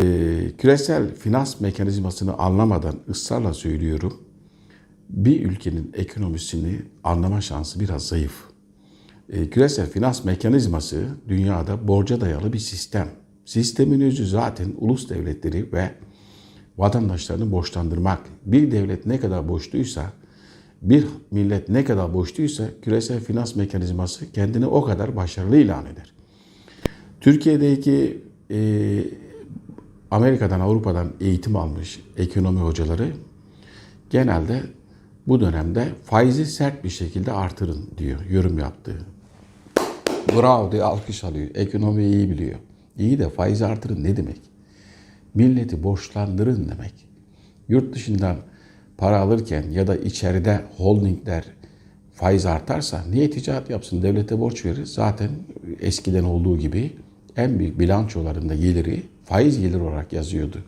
E, küresel finans mekanizmasını anlamadan ısrarla söylüyorum. Bir ülkenin ekonomisini anlama şansı biraz zayıf. E, küresel finans mekanizması dünyada borca dayalı bir sistem. Sistemin özü zaten ulus devletleri ve vatandaşlarını borçlandırmak. Bir devlet ne kadar borçluysa, bir millet ne kadar borçluysa küresel finans mekanizması kendini o kadar başarılı ilan eder. Türkiye'deki e, Amerika'dan, Avrupa'dan eğitim almış ekonomi hocaları genelde bu dönemde faizi sert bir şekilde artırın diyor, yorum yaptı. Bravo diye alkış alıyor. Ekonomiyi iyi biliyor. İyi de faizi artırın ne demek? Milleti borçlandırın demek. Yurt dışından para alırken ya da içeride holdingler faiz artarsa niye ticaret yapsın? Devlete borç verir. Zaten eskiden olduğu gibi en büyük bilançolarında geliri faiz gelir olarak yazıyordu.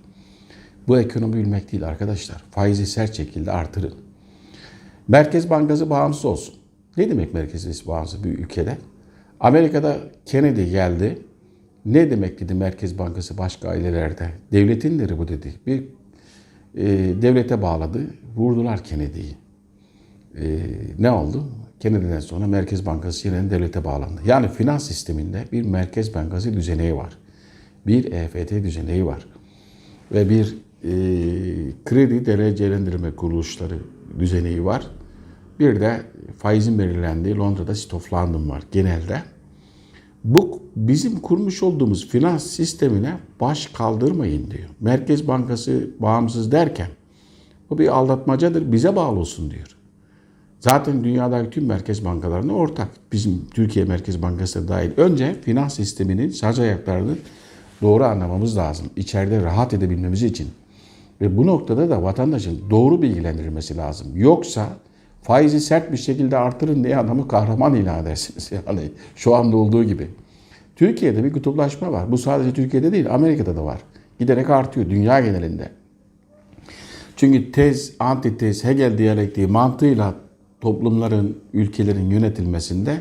Bu ekonomi bilmek değil arkadaşlar. Faizi sert şekilde artırın. Merkez Bankası bağımsız olsun. Ne demek Merkez bağımsız bir ülkede? Amerika'da Kennedy geldi. Ne demek dedi Merkez Bankası başka ailelerde? Devletindir bu dedi. Bir e, devlete bağladı. Vurdular Kennedy'yi. E, ne oldu? Kennedy'den sonra Merkez Bankası yeniden devlete bağlandı. Yani finans sisteminde bir Merkez Bankası düzeneği var. Bir EFT düzeneği var. Ve bir e, kredi derecelendirme kuruluşları düzeneği var. Bir de faizin belirlendiği Londra'da City of London var genelde. Bu bizim kurmuş olduğumuz finans sistemine baş kaldırmayın diyor. Merkez Bankası bağımsız derken bu bir aldatmacadır bize bağlı olsun diyor. Zaten dünyadaki tüm merkez bankalarına ortak. Bizim Türkiye Merkez Bankası da dahil. Önce finans sisteminin sac ayaklarını doğru anlamamız lazım. İçeride rahat edebilmemiz için. Ve bu noktada da vatandaşın doğru bilgilendirilmesi lazım. Yoksa faizi sert bir şekilde artırın diye adamı kahraman ilan edersiniz. Yani şu anda olduğu gibi. Türkiye'de bir kutuplaşma var. Bu sadece Türkiye'de değil, Amerika'da da var. Giderek artıyor dünya genelinde. Çünkü tez, antitez, Hegel diyalektiği mantığıyla toplumların, ülkelerin yönetilmesinde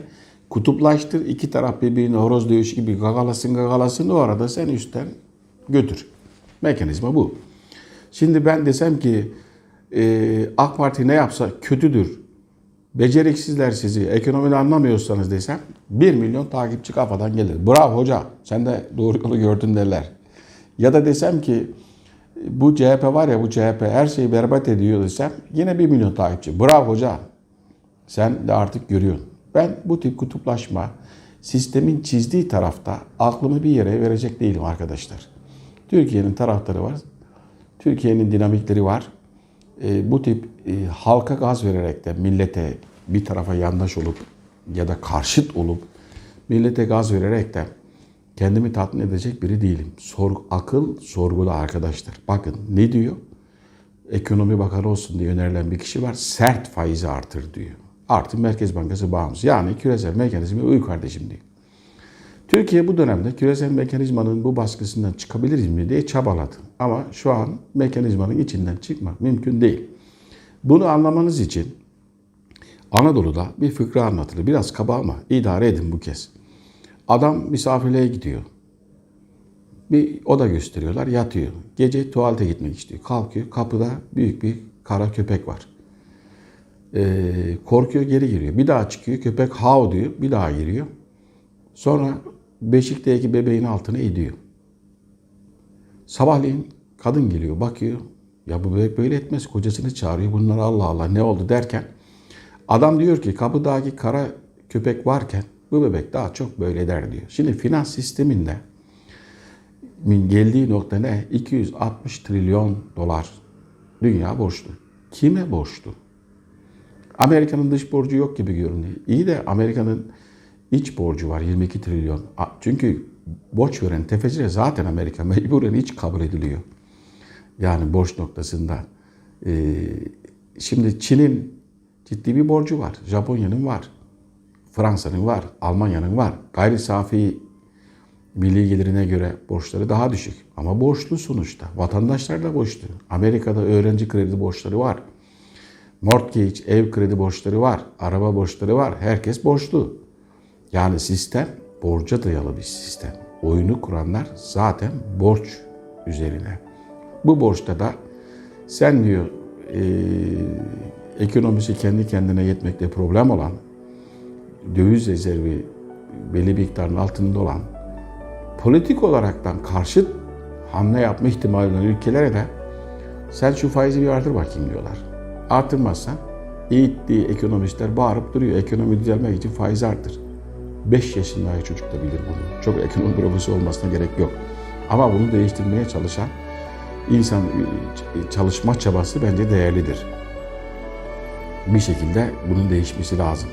kutuplaştır. iki taraf birbirine horoz dövüşü gibi gagalasın gagalasın o arada sen üstten götür. Mekanizma bu. Şimdi ben desem ki e, AK Parti ne yapsa kötüdür. Beceriksizler sizi, ekonomide anlamıyorsanız desem 1 milyon takipçi kafadan gelir. Bravo hoca sen de doğru yolu gördün derler. Ya da desem ki bu CHP var ya bu CHP her şeyi berbat ediyor desem yine 1 milyon takipçi. Bravo hoca sen de artık görüyorsun. Ben bu tip kutuplaşma sistemin çizdiği tarafta aklımı bir yere verecek değilim arkadaşlar. Türkiye'nin taraftarı var. Türkiye'nin dinamikleri var. E, bu tip e, halka gaz vererek de millete bir tarafa yandaş olup ya da karşıt olup millete gaz vererek de kendimi tatmin edecek biri değilim. Sor, akıl sorgula arkadaşlar. Bakın ne diyor? Ekonomi bakanı olsun diye önerilen bir kişi var. Sert faizi artır diyor. Artı Merkez Bankası bağımsız. Yani küresel mekanizma uy kardeşim diyor. Türkiye bu dönemde küresel mekanizmanın bu baskısından çıkabiliriz mi diye çabaladı. Ama şu an mekanizmanın içinden çıkmak mümkün değil. Bunu anlamanız için Anadolu'da bir fıkra anlatılır. Biraz kaba ama idare edin bu kez. Adam misafirliğe gidiyor. Bir oda gösteriyorlar, yatıyor. Gece tuvalete gitmek istiyor. Kalkıyor, kapıda büyük bir kara köpek var. Ee, korkuyor, geri giriyor. Bir daha çıkıyor, köpek hav diyor, bir daha giriyor. Sonra beşikteki bebeğin altına ediyor. Sabahleyin kadın geliyor, bakıyor. Ya bu bebek böyle etmez. Kocasını çağırıyor. Bunlar Allah Allah ne oldu derken adam diyor ki kapıdaki kara köpek varken bu bebek daha çok böyle eder diyor. Şimdi finans sisteminde geldiği nokta ne? 260 trilyon dolar dünya borçlu. Kime borçlu? Amerika'nın dış borcu yok gibi görünüyor. İyi de Amerika'nın iç borcu var 22 trilyon. Çünkü borç veren tefeciler zaten Amerika mecburen iç kabul ediliyor. Yani borç noktasında. Ee, şimdi Çin'in ciddi bir borcu var. Japonya'nın var. Fransa'nın var. Almanya'nın var. Gayri safi milli gelirine göre borçları daha düşük. Ama borçlu sonuçta. Vatandaşlar da borçlu. Amerika'da öğrenci kredi borçları var. Mortgage, ev kredi borçları var. Araba borçları var. Herkes borçlu. Yani sistem borca dayalı bir sistem. Oyunu kuranlar zaten borç üzerine. Bu borçta da sen diyor e, ekonomisi kendi kendine yetmekte problem olan, döviz rezervi belli miktarın altında olan, politik olaraktan karşıt hamle yapma ihtimali olan ülkelere de sen şu faizi bir artır bakayım diyorlar. Artırmazsan eğittiği ekonomistler bağırıp duruyor. Ekonomi düzelmek için faizi artır. 5 yaşındaki çocuk da bilir bunu. Çok ekonomi profesörü olmasına gerek yok. Ama bunu değiştirmeye çalışan insan çalışma çabası bence değerlidir. Bir şekilde bunun değişmesi lazım.